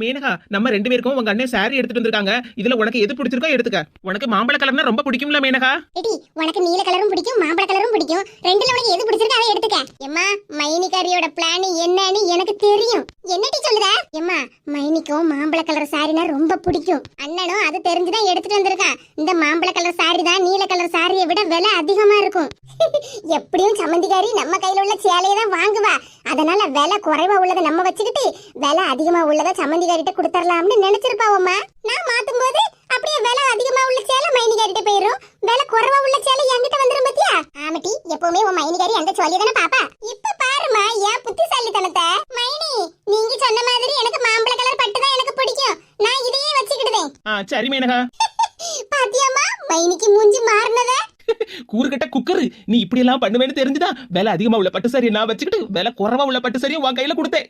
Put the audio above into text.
மேனகா நம்ம ரெண்டு பேருக்கும் உங்க அண்ணன் சாரி எடுத்துட்டு வந்திருக்காங்க. இதுல உனக்கு எது பிடிச்சிருக்கோ எடுத்துக்க. உனக்கு மாம்பழ கலர்னா ரொம்ப பிடிக்கும்ல மேனகா? எடி உனக்கு நீல கலரும் பிடிக்கும் மாம்பழ கலரும் பிடிக்கும். ரெண்டுல உனக்கு எது பிடிச்சிருக்கோ அதை எடுத்துக்க. எம்மா மைனிகாரியோட பிளான் என்னன்னு எனக்கு தெரியும். என்னடி சொல்லுற மைனிக்கும் மாம்பழ கலர் சாரினா ரொம்ப பிடிக்கும். அண்ணனும் அது தெரிஞ்சுதான் எடுத்துட்டு வந்திருக்கான் இந்த மாம்பழ கலர் சாரி தான் நீல கலர் சாரியை விட விலை அதிகமா இருக்கும். எப்படியும் சம்மந்திகாரி நம்ம கையில உள்ள சேலையை தான் வாங்குவா. அதனால விலை குறைவா உள்ளதை நம்ம வச்சுக்கிட்டு விலை அதிகமா உள்ளதை சம்மந்திகாரிட்ட கொடுத்துடலாம்னு நினைச்சிருப்பாவம்மா நான் மாத்தும் போது அப்படியே விலை அதிகமா உள்ள சேலை மைனிகாரிட்ட போயிடும் விலை குறைவா உள்ள சேலை என்கிட்ட வந்துடும் பத்தியா? ஆமட்டி எப்பவுமே உன் மைனிகாரி அந்த சொல்லி தானே பாப்பா இப்ப பாருமா ஏன் புத்திசாலித்தனத்தை மைனி நீங்க சொன்ன மாதிரி எனக்கு மாம்பழ கலர் பட்டு தான் எனக்கு பிடிக்கும் நான் இதையே வச்சுக்கிடுவேன் ஆ சரி மேனகா. பாத்தியாமா மைனிக்கு மூஞ்சி மாறினத. கூறுகட்ட குக்கரு நீ இப்படி எல்லாம் பண்ணுவேன்னு தெரிஞ்சுதான் விலை அதிகமா உள்ள பட்டு சாரியை நான் வச்சுக்கிட்டு விலை குறைவா உள்ள பட்டு சாரியை உன் கையில கொடுத்தேன்.